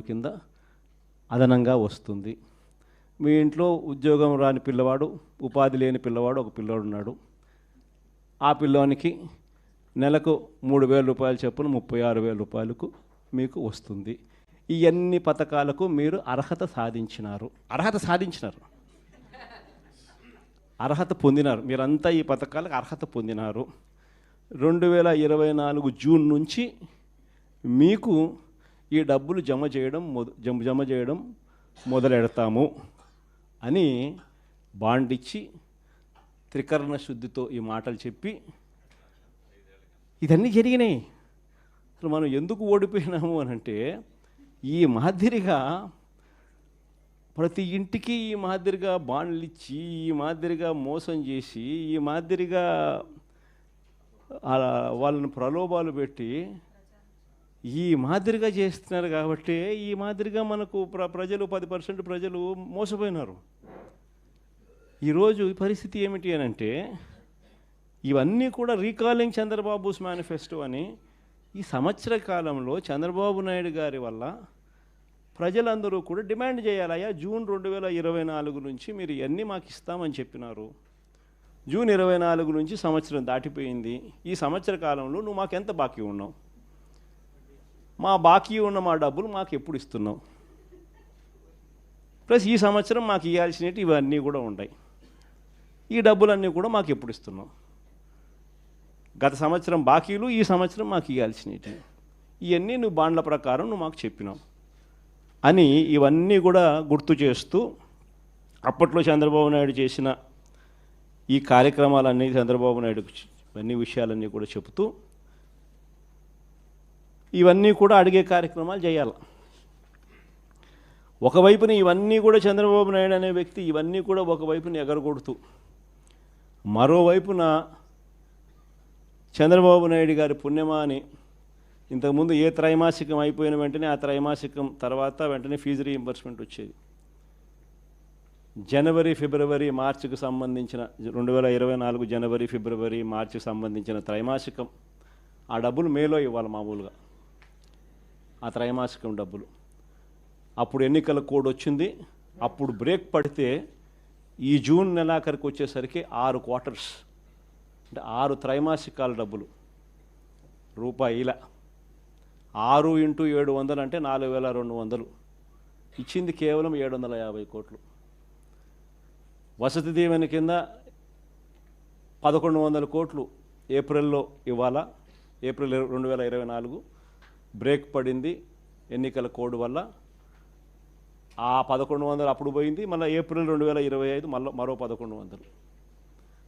కింద అదనంగా వస్తుంది. మీ ఇంట్లో ఉద్యోగం రాని పిల్లవాడు ఉపాధి లేని పిల్లవాడు ఒక పిల్లవాడు ఉన్నాడు. ఆ పిల్లోనికి నెలకు మూడు వేల రూపాయలు చొప్పున ముప్పై ఆరు వేల రూపాయలకు మీకు వస్తుంది. ఇవన్నీ పథకాలకు మీరు అర్హత సాధించినారు. అర్హత సాధించినారు. అర్హత పొందినారు. మీరంతా ఈ పథకాలకు అర్హత పొందినారు. రెండు వేల ఇరవై నాలుగు జూన్ నుంచి మీకు ఈ డబ్బులు జమ చేయడం మొద జమ జమ చేయడం మొదలెడతాము అని బాండ్ ఇచ్చి త్రికరణ శుద్ధితో ఈ మాటలు చెప్పి ఇదన్నీ జరిగినాయి. అసలు మనం ఎందుకు ఓడిపోయినాము అని అంటే ఈ మాదిరిగా ప్రతి ఇంటికి ఈ మాదిరిగా బాండ్లు ఇచ్చి ఈ మాదిరిగా మోసం చేసి ఈ మాదిరిగా వాళ్ళని ప్రలోభాలు పెట్టి ఈ మాదిరిగా చేస్తున్నారు కాబట్టి ఈ మాదిరిగా మనకు ప్ర ప్రజలు పది పర్సెంట్ ప్రజలు మోసపోయినారు. ఈరోజు పరిస్థితి ఏమిటి అని అంటే ఇవన్నీ కూడా రీకాలింగ్ చంద్రబాబుస్ మేనిఫెస్టో అని ఈ సంవత్సర కాలంలో చంద్రబాబు నాయుడు గారి వల్ల ప్రజలందరూ కూడా డిమాండ్ చేయాలయ్యా జూన్ రెండు వేల ఇరవై నాలుగు నుంచి మీరు ఇవన్నీ మాకు ఇస్తామని చెప్పినారు. జూన్ ఇరవై నాలుగు నుంచి సంవత్సరం దాటిపోయింది. ఈ సంవత్సర కాలంలో నువ్వు మాకు ఎంత బాకీ ఉన్నావు? మా బాకీ ఉన్న మా డబ్బులు మాకు ఎప్పుడు ఇస్తున్నావు? ప్లస్ ఈ సంవత్సరం మాకు ఇవ్వాల్సినవి ఇవన్నీ కూడా ఉన్నాయి ఈ డబ్బులన్నీ కూడా మాకు ఎప్పుడు ఇస్తున్నాం గత సంవత్సరం బాకీలు ఈ సంవత్సరం మాకు ఇవ్వాల్సినవి. ఇవన్నీ నువ్వు బాండ్ల ప్రకారం నువ్వు మాకు చెప్పినావు. అని ఇవన్నీ కూడా గుర్తు చేస్తూ అప్పట్లో చంద్రబాబు నాయుడు చేసిన ఈ కార్యక్రమాలన్నీ చంద్రబాబు నాయుడు అన్ని విషయాలన్నీ కూడా చెబుతూ ఇవన్నీ కూడా అడిగే కార్యక్రమాలు చేయాలి. ఒకవైపున ఇవన్నీ కూడా చంద్రబాబు నాయుడు అనే వ్యక్తి ఇవన్నీ కూడా ఒకవైపున ఎగరగొడుతూ మరోవైపున చంద్రబాబు నాయుడు గారి పుణ్యమా అని ఇంతకుముందు ఏ త్రైమాసికం అయిపోయిన వెంటనే ఆ త్రైమాసికం తర్వాత వెంటనే ఫీజు రీయింబర్స్మెంట్ వచ్చేది. జనవరి ఫిబ్రవరి మార్చికి సంబంధించిన రెండు వేల ఇరవై నాలుగు జనవరి ఫిబ్రవరి మార్చికి సంబంధించిన త్రైమాసికం ఆ డబ్బులు మేలో ఇవ్వాలి మామూలుగా. ఆ త్రైమాసికం డబ్బులు. అప్పుడు ఎన్నికల కోడ్ వచ్చింది. అప్పుడు బ్రేక్ పడితే ఈ జూన్ నెలాఖరికి వచ్చేసరికి ఆరు క్వార్టర్స్. అంటే ఆరు త్రైమాసికాల డబ్బులు. రూపాయిల. ఆరు ఇంటూ ఏడు వందలు అంటే నాలుగు వేల రెండు వందలు. ఇచ్చింది కేవలం ఏడు వందల యాభై కోట్లు. వసతి దీవెన కింద పదకొండు వందల కోట్లు ఏప్రిల్లో ఇవ్వాలా? ఏప్రిల్ రెండు వేల ఇరవై నాలుగు. బ్రేక్ పడింది ఎన్నికల కోడ్ వల్ల. ఆ పదకొండు వందలు అప్పుడు పోయింది మళ్ళీ ఏప్రిల్ రెండు వేల ఇరవై ఐదు మళ్ళీ మరో పదకొండు వందలు.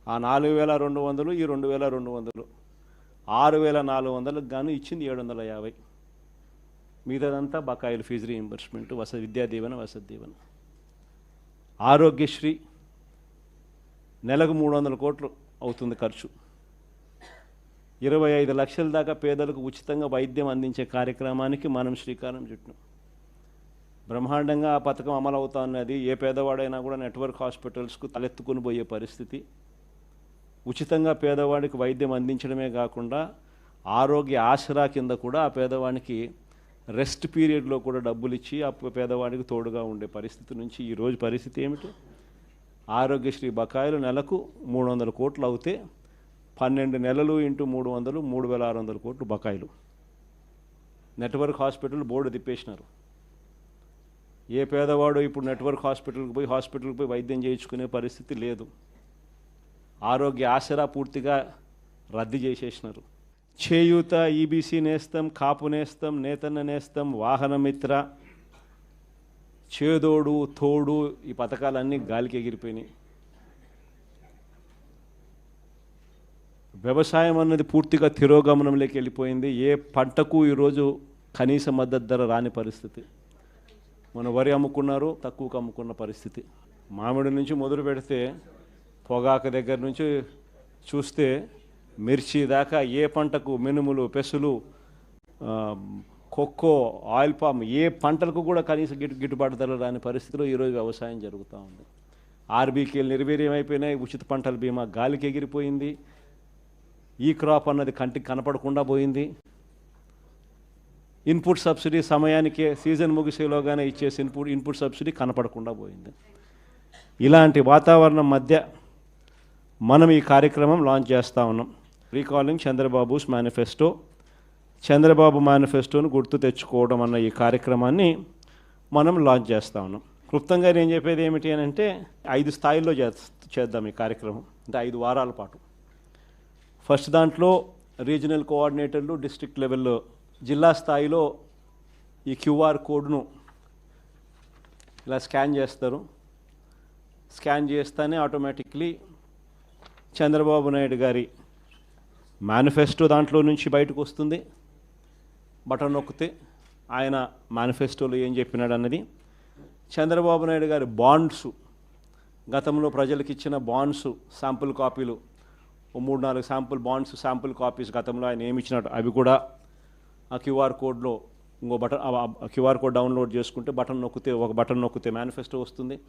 ఆ నాలుగు వేల రెండు వందలు ఈ రెండు వేల రెండు వందలు. ఆరు వేల నాలుగు వందలకు గాను ఇచ్చింది ఏడు వందల యాభై. మిగతాదంతా బకాయిలు ఫీజు రీయింబర్స్మెంట్ వసతి విద్యా దీవెన వసతి దీవెన ఆరోగ్యశ్రీ నెలకు మూడు వందల కోట్లు అవుతుంది ఖర్చు. ఇరవై ఐదు లక్షల దాకా పేదలకు ఉచితంగా వైద్యం అందించే కార్యక్రమానికి మనం శ్రీకారం చుట్టినాం బ్రహ్మాండంగా ఆ పథకం అమలు ఉన్నది. ఏ పేదవాడైనా కూడా నెట్వర్క్ హాస్పిటల్స్కు తలెత్తుకుని పోయే పరిస్థితి. ఉచితంగా పేదవాడికి వైద్యం అందించడమే కాకుండా ఆరోగ్య ఆసరా కింద కూడా ఆ పేదవానికి రెస్ట్ పీరియడ్లో కూడా డబ్బులు ఇచ్చి ఆ పేదవాడికి తోడుగా ఉండే పరిస్థితి నుంచి ఈరోజు పరిస్థితి ఏమిటి? ఆరోగ్యశ్రీ బకాయిలు నెలకు మూడు వందల కోట్లు అవుతే పన్నెండు నెలలు ఇంటూ మూడు వందలు మూడు వేల ఆరు వందల కోట్లు బకాయిలు. నెట్వర్క్ హాస్పిటల్ బోర్డు తిప్పేసినారు. ఏ పేదవాడు ఇప్పుడు నెట్వర్క్ హాస్పిటల్కి పోయి హాస్పిటల్కి పోయి వైద్యం చేయించుకునే పరిస్థితి లేదు. ఆరోగ్య ఆసరా పూర్తిగా రద్దు చేసేసినారు. చేయూత ఈబీసీ నేస్తం కాపు నేస్తం నేతన్న నేస్తం వాహనమిత్ర చేదోడు తోడు ఈ పథకాలన్నీ గాలికి ఎగిరిపోయినాయి. వ్యవసాయం అన్నది పూర్తిగా తిరోగమనంలోకి వెళ్ళిపోయింది. ఏ పంటకు ఈరోజు కనీస మద్దతు ధర రాని పరిస్థితి. మన వరి అమ్ముకున్నారు తక్కువకు అమ్ముకున్న పరిస్థితి. మామిడి నుంచి మొదలు పెడితే పొగాకు దగ్గర నుంచి చూస్తే మిర్చి దాకా ఏ పంటకు మినుములు పెసులు కొక్కో ఆయిల్ పామ్ ఏ పంటలకు కూడా కనీస గిట్టు గిట్టుబాటు ధర రాని పరిస్థితిలో ఈరోజు వ్యవసాయం జరుగుతూ ఉంది. ఆర్బీకేలు నిర్వీర్యం అయిపోయినాయి ఉచిత పంటల బీమా గాలికి ఎగిరిపోయింది. ఈ క్రాప్ అన్నది కంటికి కనపడకుండా పోయింది. ఇన్పుట్ సబ్సిడీ సమయానికే సీజన్ ముగిసేలోగానే ఇచ్చేసి ఇన్పుట్ ఇన్పుట్ సబ్సిడీ కనపడకుండా పోయింది. ఇలాంటి వాతావరణం మధ్య మనం ఈ కార్యక్రమం లాంచ్ చేస్తూ ఉన్నాం. Recalling Chandrababu's manifesto. చంద్రబాబు మేనిఫెస్టోను గుర్తు తెచ్చుకోవడం అన్న ఈ కార్యక్రమాన్ని మనం లాంచ్ చేస్తూ ఉన్నాం. క్లుప్తంగా నేను చెప్పేది ఏమిటి అని అంటే ఐదు స్థాయిల్లో చేద్దాం ఈ కార్యక్రమం. అంటే ఐదు వారాల పాటు. ఫస్ట్ దాంట్లో రీజనల్ కోఆర్డినేటర్లు డిస్ట్రిక్ట్ లెవెల్లో జిల్లా స్థాయిలో ఈ క్యూఆర్ కోడ్ను ఇలా స్కాన్ చేస్తారు. స్కాన్ చేస్తేనే ఆటోమేటిక్లీ చంద్రబాబు నాయుడు గారి మేనిఫెస్టో దాంట్లో నుంచి బయటకు వస్తుంది. బటన్ నొక్కితే ఆయన మేనిఫెస్టోలో ఏం చెప్పినాడు అన్నది. చంద్రబాబు నాయుడు గారి బాండ్స్ గతంలో ప్రజలకు ఇచ్చిన బాండ్స్ శాంపుల్ కాపీలు మూడు నాలుగు శాంపుల్ బాండ్స్ శాంపుల్ కాపీస్ గతంలో ఆయన ఏమి ఇచ్చినట్టు అవి కూడా ఆ క్యూఆర్ కోడ్లో ఇంకో బటన్ క్యూఆర్ కోడ్ డౌన్లోడ్ చేసుకుంటే బటన్ నొక్కితే ఒక బటన్ నొక్కితే మేనిఫెస్టో వస్తుంది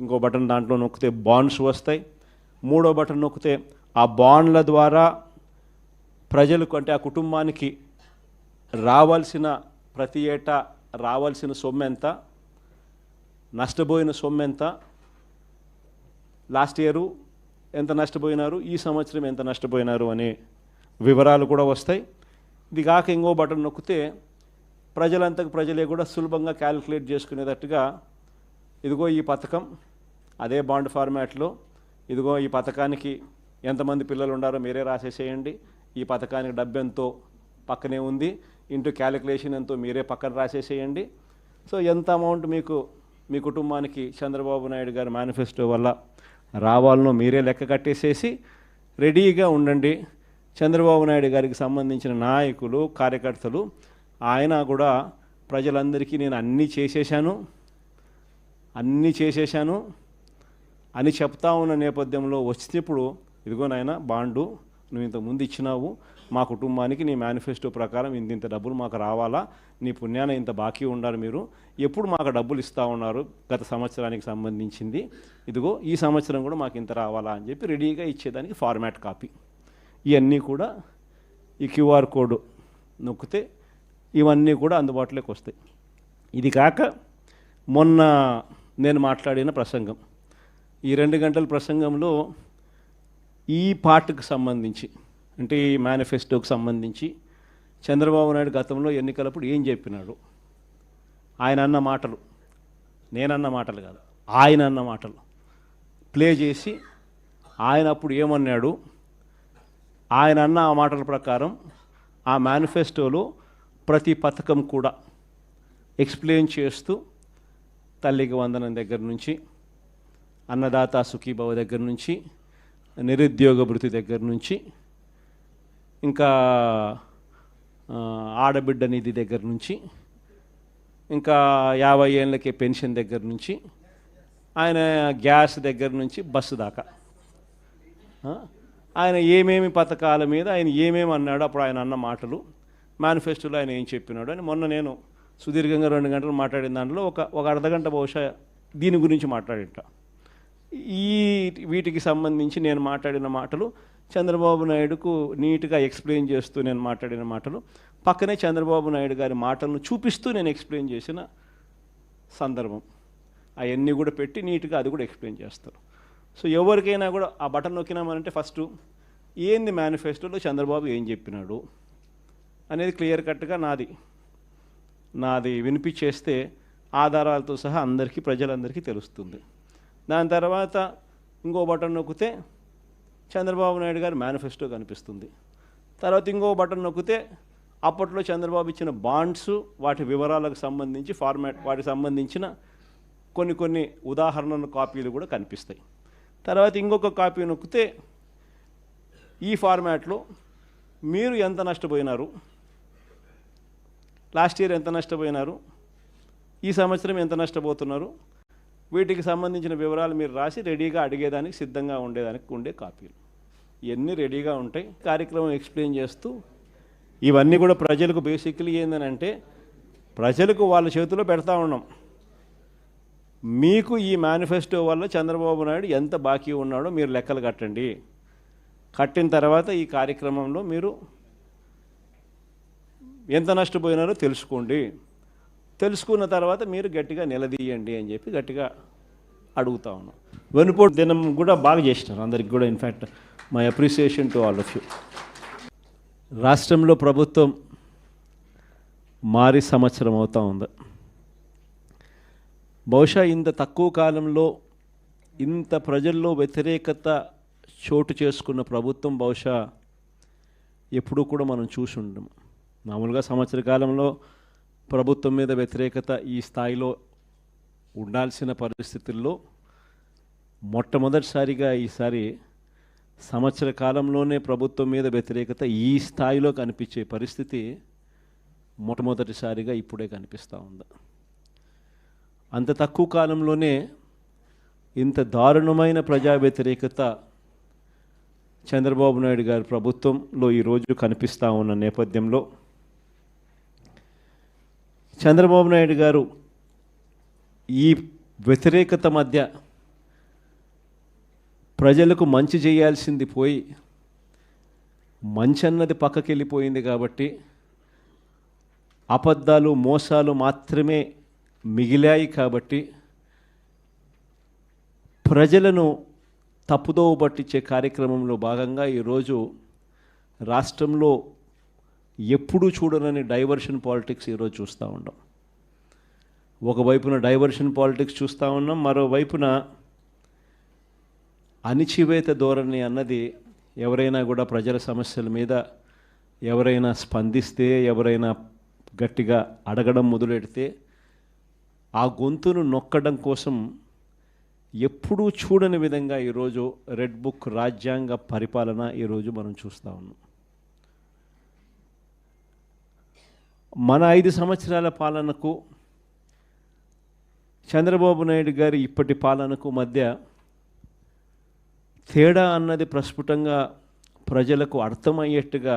ఇంకో బటన్ దాంట్లో నొక్కితే బాండ్స్ వస్తాయి. మూడో బటన్ నొక్కితే ఆ బాండ్ల ద్వారా ప్రజలకు అంటే ఆ కుటుంబానికి రావాల్సిన ప్రతి ఏటా రావాల్సిన సొమ్ము ఎంత నష్టపోయిన సొమ్ము ఎంత లాస్ట్ ఇయరు ఎంత నష్టపోయినారు? ఈ సంవత్సరం ఎంత నష్టపోయినారు? అనే వివరాలు కూడా వస్తాయి. ఇది కాక ఇంకో బటన్ నొక్కితే ప్రజలంతకు ప్రజలే కూడా సులభంగా క్యాలిక్యులేట్ చేసుకునేటట్టుగా ఇదిగో ఈ పథకం అదే బాండ్ ఫార్మాట్లో ఇదిగో ఈ పథకానికి ఎంతమంది పిల్లలు ఉండారో మీరే రాసేసేయండి. ఈ పథకానికి డబ్బు ఎంతో పక్కనే ఉంది. ఇంటూ క్యాలిక్యులేషన్ ఎంతో మీరే పక్కన రాసేసేయండి. సో ఎంత అమౌంట్ మీకు మీ కుటుంబానికి చంద్రబాబు నాయుడు గారి మేనిఫెస్టో వల్ల రావాలనో మీరే లెక్క కట్టేసేసి రెడీగా ఉండండి. చంద్రబాబు నాయుడు గారికి సంబంధించిన నాయకులు కార్యకర్తలు ఆయన కూడా ప్రజలందరికీ నేను అన్నీ చేసేసాను అన్నీ చేసేసాను అని చెప్తా ఉన్న నేపథ్యంలో వచ్చినప్పుడు ఇదిగో నాయన బాండు నువ్వు ఇంతకుముందు ముందు ఇచ్చినావు. మా కుటుంబానికి నీ మేనిఫెస్టో ప్రకారం ఇంత ఇంత డబ్బులు మాకు రావాలా? నీ పుణ్యాన ఇంత బాకీ ఉండాలి మీరు. ఎప్పుడు మాకు డబ్బులు ఇస్తూ ఉన్నారు గత సంవత్సరానికి సంబంధించింది. ఇదిగో ఈ సంవత్సరం కూడా మాకు ఇంత రావాలా అని చెప్పి రెడీగా ఇచ్చేదానికి ఫార్మాట్ కాపీ. ఇవన్నీ కూడా ఈ క్యూఆర్ కోడ్ నొక్కితే ఇవన్నీ కూడా అందుబాటులోకి వస్తాయి. ఇది కాక మొన్న నేను మాట్లాడిన ప్రసంగం. ఈ రెండు గంటల ప్రసంగంలో ఈ పార్ట్కి సంబంధించి అంటే ఈ మేనిఫెస్టోకి సంబంధించి చంద్రబాబు నాయుడు గతంలో ఎన్నికలప్పుడు ఏం చెప్పినాడు? ఆయన అన్న మాటలు. నేనన్న మాటలు కాదు. ఆయన అన్న మాటలు. ప్లే చేసి ఆయన అప్పుడు ఏమన్నాడు? ఆయన అన్న ఆ మాటల ప్రకారం ఆ మేనిఫెస్టోలో ప్రతి పథకం కూడా ఎక్స్ప్లెయిన్ చేస్తూ తల్లికి వందనం దగ్గర నుంచి అన్నదాత సుఖీభవ దగ్గర నుంచి నిరుద్యోగ భృతి దగ్గర నుంచి ఇంకా ఆడబిడ్డ నిధి దగ్గర నుంచి ఇంకా యాభై ఏళ్ళకి పెన్షన్ దగ్గర నుంచి ఆయన గ్యాస్ దగ్గర నుంచి బస్సు దాకా. ఆయన ఏమేమి పథకాల మీద ఆయన ఏమేమి అన్నాడు అప్పుడు ఆయన అన్న మాటలు మేనిఫెస్టోలో ఆయన ఏం చెప్పినాడు అని మొన్న నేను సుదీర్ఘంగా రెండు గంటలు మాట్లాడిన దాంట్లో ఒక ఒక అర్ధగంట బహుశా దీని గురించి మాట్లాడింట. ఈ వీటికి సంబంధించి నేను మాట్లాడిన మాటలు చంద్రబాబు నాయుడుకు నీట్గా ఎక్స్ప్లెయిన్ చేస్తూ నేను మాట్లాడిన మాటలు పక్కనే చంద్రబాబు నాయుడు గారి మాటలను చూపిస్తూ నేను ఎక్స్ప్లెయిన్ చేసిన సందర్భం. అవన్నీ కూడా పెట్టి నీట్గా అది కూడా ఎక్స్ప్లెయిన్ చేస్తారు. సో ఎవరికైనా కూడా ఆ బటన్ నొక్కినామనంటే ఫస్ట్ ఏంది మేనిఫెస్టోలో చంద్రబాబు ఏం చెప్పినాడు అనేది క్లియర్ కట్గా నాది. నాది వినిపించేస్తే ఆధారాలతో సహా అందరికీ ప్రజలందరికీ తెలుస్తుంది. దాని తర్వాత ఇంకో బటన్ నొక్కితే చంద్రబాబు నాయుడు గారి మేనిఫెస్టో కనిపిస్తుంది. తర్వాత ఇంకో బటన్ నొక్కితే అప్పట్లో చంద్రబాబు ఇచ్చిన బాండ్స్ వాటి వివరాలకు సంబంధించి ఫార్మాట్ వాటికి సంబంధించిన కొన్ని కొన్ని ఉదాహరణల కాపీలు కూడా కనిపిస్తాయి. తర్వాత ఇంకొక కాపీ నొక్కితే ఈ ఫార్మాట్లో మీరు ఎంత నష్టపోయినారు? లాస్ట్ ఇయర్ ఎంత నష్టపోయినారు? ఈ సంవత్సరం ఎంత నష్టపోతున్నారు? వీటికి సంబంధించిన వివరాలు మీరు రాసి రెడీగా అడిగేదానికి సిద్ధంగా ఉండేదానికి ఉండే కాపీలు. ఇవన్నీ రెడీగా ఉంటాయి. కార్యక్రమం ఎక్స్ప్లెయిన్ చేస్తూ ఇవన్నీ కూడా ప్రజలకు బేసిక్లీ ఏంటంటే ప్రజలకు వాళ్ళ చేతిలో పెడతా ఉన్నాం. మీకు ఈ మేనిఫెస్టో వల్ల చంద్రబాబు నాయుడు ఎంత బాకీ ఉన్నాడో మీరు లెక్కలు కట్టండి. కట్టిన తర్వాత ఈ కార్యక్రమంలో మీరు ఎంత నష్టపోయినారో తెలుసుకోండి. తెలుసుకున్న తర్వాత మీరు గట్టిగా నిలదీయండి అని చెప్పి గట్టిగా అడుగుతా ఉన్నాం. వెనుపోటు దినం కూడా బాగా చేసినారు అందరికి కూడా in fact my appreciation to all of you రాష్ట్రంలో ప్రభుత్వం మారి సంవత్సరం అవుతూ ఉంది. బహుశా ఇంత తక్కువ కాలంలో ఇంత ప్రజల్లో వ్యతిరేకత చోటు చేసుకున్న ప్రభుత్వం బహుశా ఎప్పుడూ కూడా మనం చూసి ఉండము. మామూలుగా సంవత్సర కాలంలో ప్రభుత్వం మీద వ్యతిరేకత ఈ స్థాయిలో ఉండాల్సిన పరిస్థితుల్లో మొట్టమొదటిసారిగా ఈసారి సంవత్సర కాలంలోనే ప్రభుత్వం మీద వ్యతిరేకత ఈ స్థాయిలో కనిపించే పరిస్థితి మొట్టమొదటిసారిగా ఇప్పుడే కనిపిస్తూ ఉంది. అంత తక్కువ కాలంలోనే ఇంత దారుణమైన ప్రజా వ్యతిరేకత చంద్రబాబు నాయుడు గారి ప్రభుత్వంలో ఈరోజు కనిపిస్తూ ఉన్న నేపథ్యంలో చంద్రబాబు నాయుడు గారు ఈ వ్యతిరేకత మధ్య ప్రజలకు మంచి చేయాల్సింది పోయి మంచి అన్నది పక్కకి వెళ్ళిపోయింది కాబట్టి అబద్ధాలు మోసాలు మాత్రమే మిగిలాయి కాబట్టి ప్రజలను తప్పుదోవ పట్టించే కార్యక్రమంలో భాగంగా ఈరోజు రాష్ట్రంలో ఎప్పుడూ చూడనని డైవర్షన్ పాలిటిక్స్ ఈరోజు చూస్తూ ఉన్నాం ఒకవైపున డైవర్షన్ పాలిటిక్స్ చూస్తూ ఉన్నాం మరోవైపున అణిచివేత ధోరణి అన్నది ఎవరైనా కూడా ప్రజల సమస్యల మీద ఎవరైనా స్పందిస్తే ఎవరైనా గట్టిగా అడగడం మొదలెడితే ఆ గొంతును నొక్కడం కోసం ఎప్పుడూ చూడని విధంగా ఈరోజు రెడ్ బుక్ రాజ్యాంగ పరిపాలన ఈరోజు మనం చూస్తూ ఉన్నాం. మన ఐదు సంవత్సరాల పాలనకు చంద్రబాబు నాయుడు గారి ఇప్పటి పాలనకు మధ్య తేడా అన్నది ప్రస్ఫుటంగా ప్రజలకు అర్థమయ్యేట్టుగా